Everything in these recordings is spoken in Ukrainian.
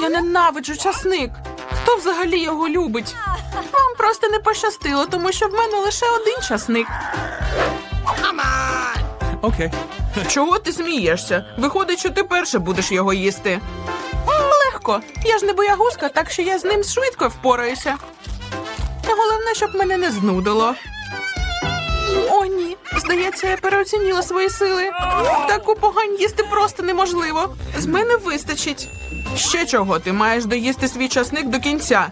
Я ненавиджу часник. Хто взагалі його любить? Вам просто не пощастило, тому що в мене лише один часник. Okay. Чого ти смієшся? Виходить, що ти перше будеш його їсти. Легко. Я ж не боягузка, так що я з ним швидко впораюся. Головне, щоб мене не знудило. О, ні. Здається, я переоцінила свої сили. Таку погань їсти просто неможливо. З мене вистачить. Ще чого, ти маєш доїсти свій часник до кінця.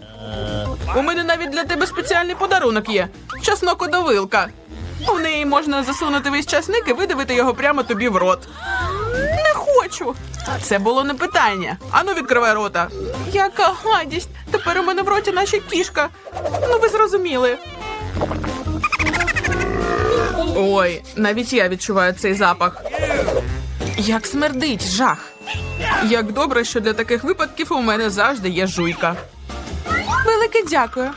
У мене навіть для тебе спеціальний подарунок є. Часнокодовилка. У неї можна засунути весь часник і видавити його прямо тобі в рот. Не хочу. Це було не питання. Ану, відкривай рота. Яка гадість. Тепер у мене в роті наче кішка. Ну, ви зрозуміли. Ой, навіть я відчуваю цей запах. Як смердить, жах. Як добре, що для таких випадків у мене завжди є жуйка. Велике дякую.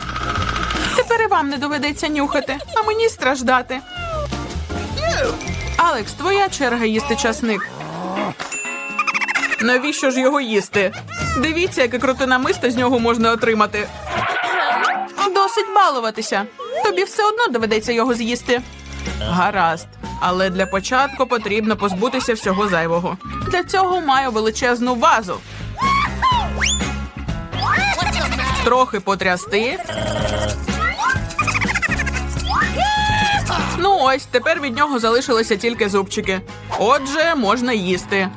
Тепер і вам не доведеться нюхати, а мені страждати. Алекс, твоя черга їсти часник. Навіщо ж його їсти? Дивіться, яке круте намисто з нього можна отримати. Досить балуватися. Тобі все одно доведеться його з'їсти. Гаразд. Але для початку потрібно позбутися всього зайвого. Для цього маю величезну вазу. Трохи потрясти. Ну ось, тепер від нього залишилися тільки зубчики. Отже, можна їсти.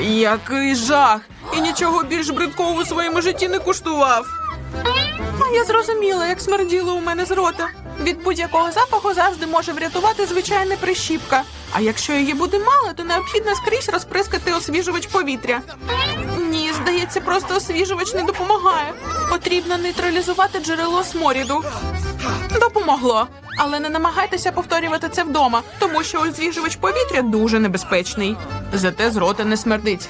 Який жах! І нічого більш бридкого у своєму житті не куштував. А я зрозуміла, як смерділо у мене з рота. Від будь-якого запаху завжди може врятувати звичайна прищіпка. А якщо її буде мало, то необхідно скрізь розприскати освіжувач повітря. Ні, здається, просто освіжувач не допомагає. Потрібно нейтралізувати джерело сморіду. Допомогло. Але не намагайтеся повторювати це вдома, тому що освіжувач повітря дуже небезпечний. Зате з рота не смердить.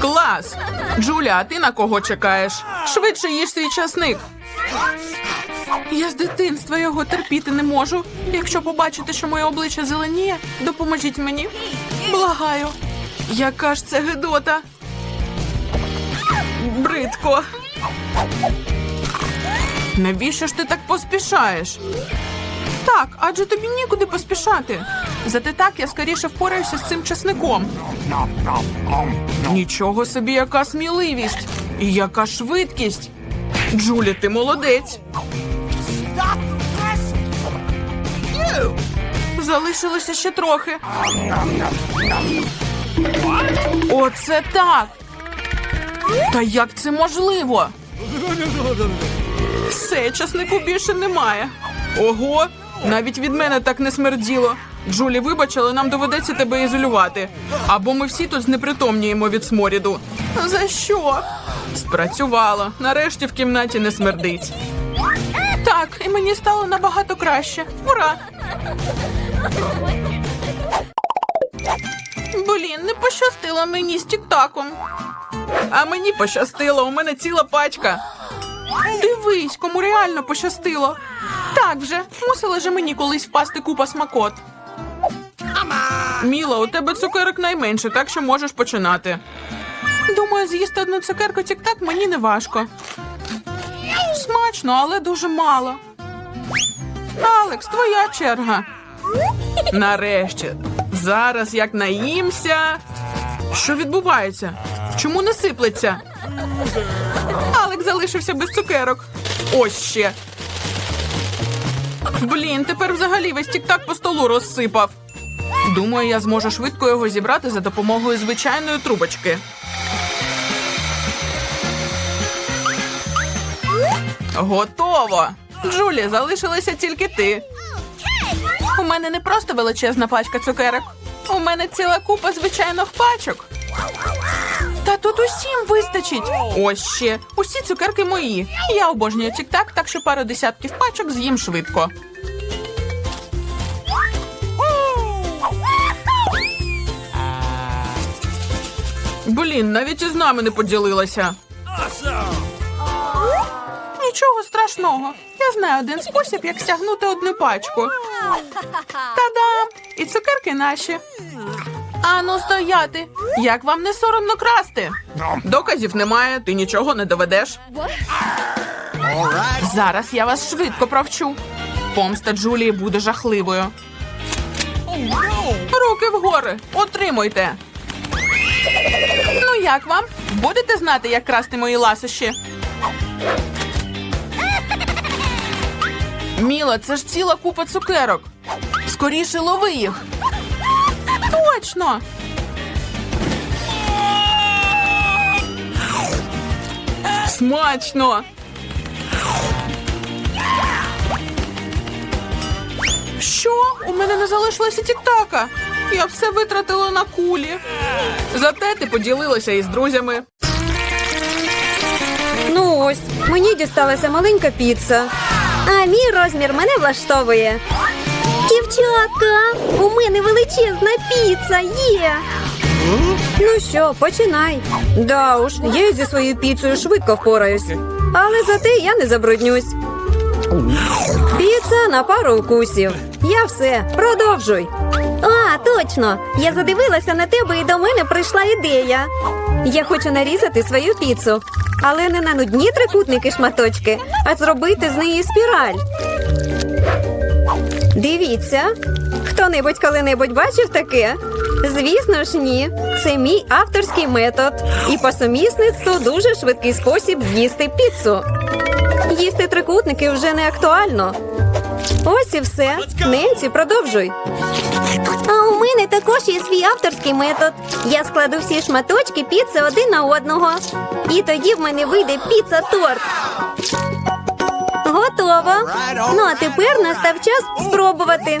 Клас! Джуля, а ти на кого чекаєш? Швидше їж свій часник. Я з дитинства його терпіти не можу. Якщо побачите, що моє обличчя зеленіє, допоможіть мені. Благаю. Яка ж це гидота? Бридко. Навіщо ж ти так поспішаєш? Так, адже тобі нікуди поспішати. Зате так я скоріше впораюся з цим часником. Нічого собі, яка сміливість і яка швидкість. Джулі, ти молодець. Залишилося ще трохи. Оце так. Та як це можливо? Все, часнику більше немає. Ого, навіть від мене так не смерділо. Джулі, вибач, але нам доведеться тебе ізолювати. Або ми всі тут знепритомніємо від сморіду. За що? Спрацювало. Нарешті в кімнаті не смердить. Так, і мені стало набагато краще. Ура! Блін, не пощастило мені з тіктаком. А мені пощастило, у мене ціла пачка. Дивись, кому реально пощастило. Так вже, мусила же мені колись впасти купа смакот. Міла, у тебе цукерок найменше, так що можеш починати. Думаю, з'їсти одну цукерку тік-так мені не важко. Смачно, але дуже мало. Алекс, твоя черга. Нарешті. Зараз як наїмся. Що відбувається? Чому не сиплеться? Алекс залишився без цукерок. Ось ще. Блін, тепер взагалі весь тік-так по столу розсипав. Думаю, я зможу швидко його зібрати за допомогою звичайної трубочки. Готово! Джулі, залишилася тільки ти. У мене не просто величезна пачка цукерок. У мене ціла купа звичайних пачок. Та тут усім вистачить. Ось ще. Усі цукерки мої. Я обожнюю тік-так, так що пару десятків пачок з'їм швидко. Блін, навіть із нами не поділилася. Нічого страшного. Я знаю один спосіб, як стягнути одну пачку. Та-дам! І цукерки наші. Ану, стояти. Як вам не соромно красти? Доказів немає, ти нічого не доведеш. Зараз я вас швидко провчу. Помста Джулії буде жахливою. Руки вгори, отримуйте. Ну як вам? Будете знати, як красти мої ласощі? Міла, це ж ціла купа цукерок. Скоріше лови їх. Точно. Смачно. Що? У мене не залишилося тіктака. Я все витратила на кулі. Зате ти поділилася із друзями. Ну ось, мені дісталася маленька піца. А мій розмір мене влаштовує. Дівчатка, у мене величезна піца є. Ну що, починай. Да уж, я зі своєю піцею швидко впораюсь. Але зате я не забруднюсь. Піца на пару укусів. Я все, продовжуй. А, точно. Я задивилася на тебе і до мене прийшла ідея. Я хочу нарізати свою піцу, але не на нудні трикутники шматочки, а зробити з неї спіраль. Дивіться, хто-небудь коли-небудь бачив таке? Звісно ж, ні. Це мій авторський метод. І по сумісництву дуже швидкий спосіб з'їсти піцу. Їсти трикутники вже не актуально. Ось і все. Ненці, продовжуй. А у мене також є свій авторський метод. Я складу всі шматочки піци один на одного. І тоді в мене вийде піца-торт. Готово. Ну а тепер настав час спробувати.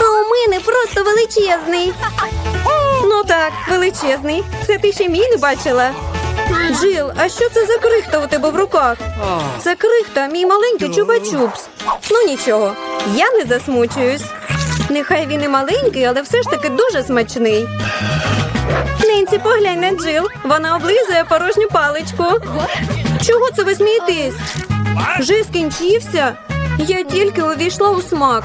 А у мене просто величезний. Ну так, величезний. Це ти ще мій не бачила. Джил, а що це за крихта у тебе в руках? Це крихта, мій маленький чупа-чупс. Ну нічого, я не засмучуюсь. Нехай він і маленький, але все ж таки дуже смачний. Ненці, поглянь на Джил. Вона облизує порожню паличку. Чого це ви смієтесь? Вже скінчився. Я тільки увійшла у смак.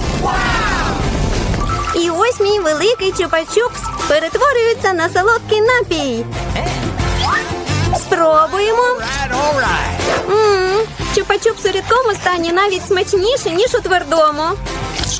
І ось мій великий чупа-чупс перетворюється на солодкий напій. Спробуємо. Чупа-чупс у рідкому стані навіть смачніше, ніж у твердому.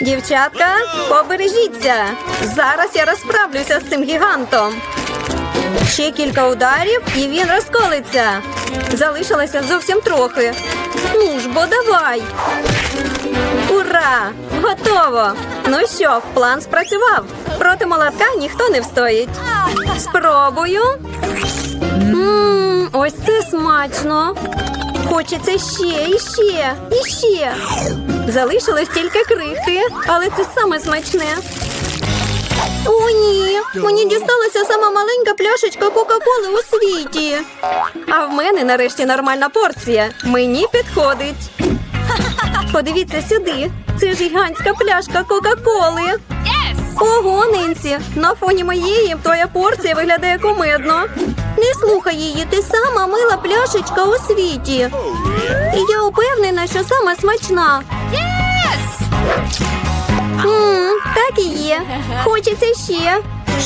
Дівчатка, побережіться. Зараз я розправлюся з цим гігантом. Ще кілька ударів, і він розколиться. Залишилося зовсім трохи. Ну ж бо давай. Ура! Готово! Ну що, план спрацював. Проти молотка ніхто не встоїть. Спробую. Мм, ось це смачно. Хочеться ще, і ще, і ще. Залишилось тільки крихти, але це саме смачне. О, ні, мені дісталася сама маленька пляшечка Кока-Коли у світі. А в мене нарешті нормальна порція. Мені підходить. Подивіться сюди. Це гігантська пляшка Кока-Коли. Ого, Ненсі, на фоні моєї твоя порція виглядає кумедно. Не слухай її, ти сама мила пляшечка у світі. І я упевнена, що сама смачна. Мм, так і є. Хочеться ще.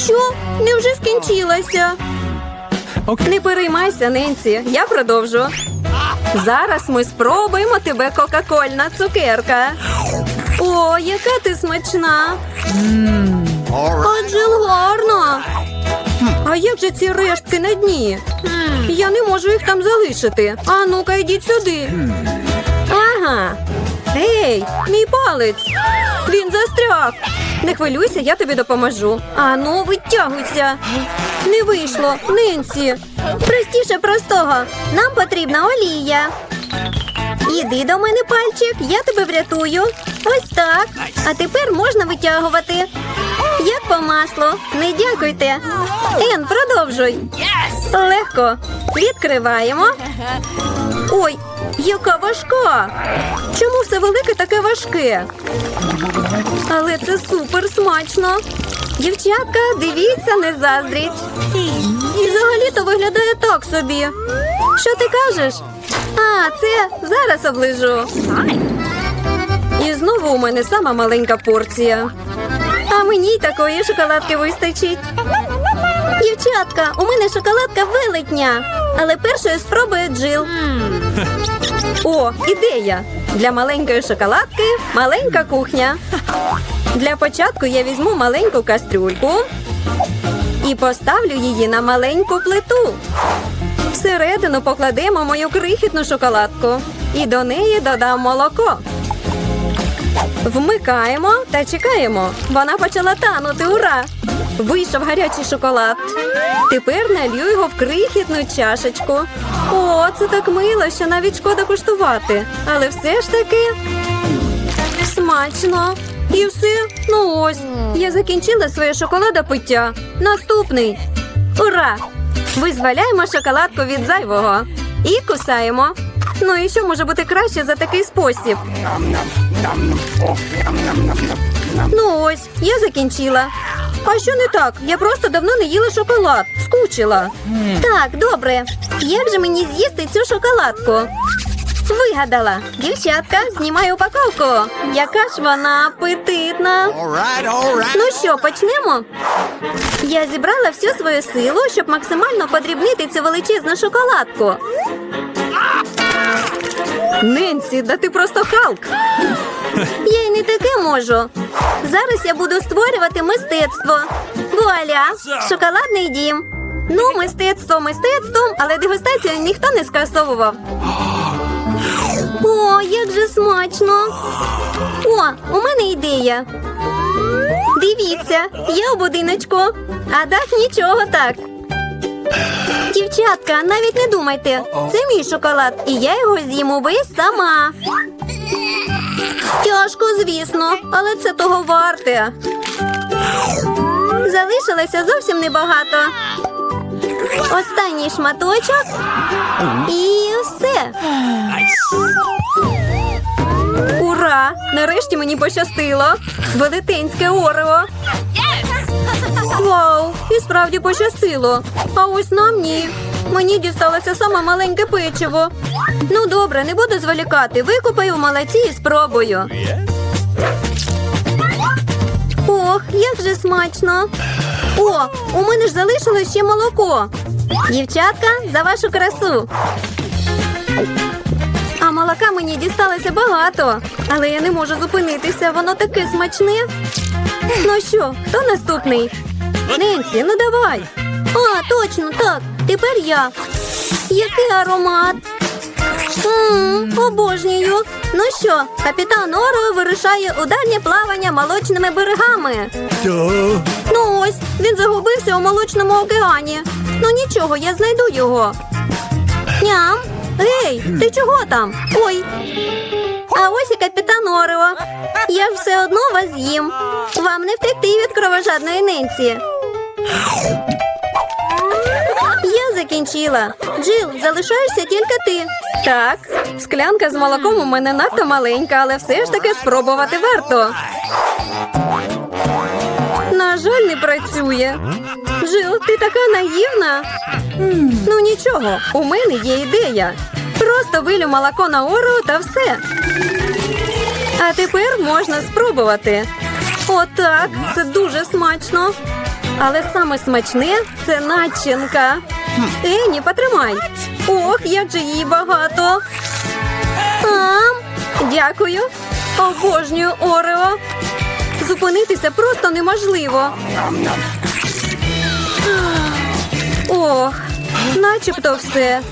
Що? Невже скінчилася? Не переймайся, Ненсі, я продовжу. Зараз ми спробуємо тебе кока-кольна цукерка. О, яка ти смачна! Адже гарно. А як же ці рештки на дні? Я не можу їх там залишити. А ну-ка, йдіть сюди. Ага. Ей, мій палець. Він застряг. Не хвилюйся, я тобі допоможу. А ну, витягуйся. Не вийшло, Нинці. Простіше простого. Нам потрібна олія. Іди до мене, пальчик, я тебе врятую. Ось так. А тепер можна витягувати. Як по маслу. Не дякуйте. Ен, продовжуй. Легко. Відкриваємо. Ой, яка важка. Чому все велике таке важке? Але це супер смачно. Дівчатка, дивіться, не заздріть. І взагалі-то виглядає так собі. Що ти кажеш? А, це зараз оближу. І знову у мене сама маленька порція. А мені й такої шоколадки вистачить. Дівчатка, у мене шоколадка велетня. Але першою спробує Джил. О, ідея! Для маленької шоколадки маленька кухня. Для початку я візьму маленьку кастрюльку і поставлю її на маленьку плиту. Всередину покладемо мою крихітну шоколадку і до неї додам молоко. Вмикаємо та чекаємо. Вона почала танути. Ура! Вийшов гарячий шоколад. Тепер налью його в крихітну чашечку. О, це так мило, що навіть шкода куштувати. Але все ж таки смачно. І все. Ну ось. Я закінчила своє шоколадопиття. Наступний. Ура! Визволяємо шоколадку від зайвого і кусаємо. Ну і що може бути краще за такий спосіб? Ну ось, я закінчила. А що не так? Я просто давно не їла шоколад. Скучила. Так, добре. Як же мені з'їсти цю шоколадку? Вигадала. Дівчатка, знімаю упаковку. Яка ж вона апетитна. All right, all right. Ну що, почнемо? Я зібрала всю свою силу, щоб максимально подрібнити цю величезну шоколадку. Ненсі, да ти просто Халк. Я й не таке можу. Зараз я буду створювати мистецтво. Вуаля, шоколадний дім. Ну, мистецтво мистецтвом, але дегустацію ніхто не скасовував. О, як же смачно! О, у мене ідея. Дивіться, я у будиночку, а дах нічого так. Дівчатка, навіть не думайте. Це мій шоколад, і я його з'їм увесь сама. Тяжко, звісно, але це того варте. Залишилося зовсім небагато. Останній шматочок і все. Ура! Нарешті мені пощастило. Велетенське орео. Вау! І справді пощастило. А ось нам ні. Мені дісталося саме маленьке печиво. Ну добре, не буду зволікати. Викупаю в молоці і спробую. Ох, як же смачно. О, у мене ж залишилось ще молоко. Дівчатка, за вашу красу. А мені дісталося багато, але я не можу зупинитися, воно таке смачне. Ну що, хто наступний? Ненсі, ну давай. А, точно, так. Тепер я. Який аромат? Мм, обожнюю. Ну що, капітан Оро вирушає у дальнє плавання молочними берегами. Ну ось, він загубився у молочному океані. Ну нічого, я знайду його. Ням. Ей, ти чого там? Ой. А ось і капітан Орео. Я ж все одно вас з'їм. Вам не втекти від кровожадної ненці. Я закінчила. Джил, залишаєшся тільки ти. Так, склянка з молоком у мене надто маленька, але все ж таки спробувати варто. На жаль, не працює. Жил, ти така наївна. Ну нічого, у мене є ідея. Просто вилю молоко на ору та все. А тепер можна спробувати. Отак, це дуже смачно. Але саме смачне це начинка. Ені, потримай. Ох, як же її багато. Ам, дякую. Обожнюю Орео. Зупинитися просто неможливо. Ох, начебто все.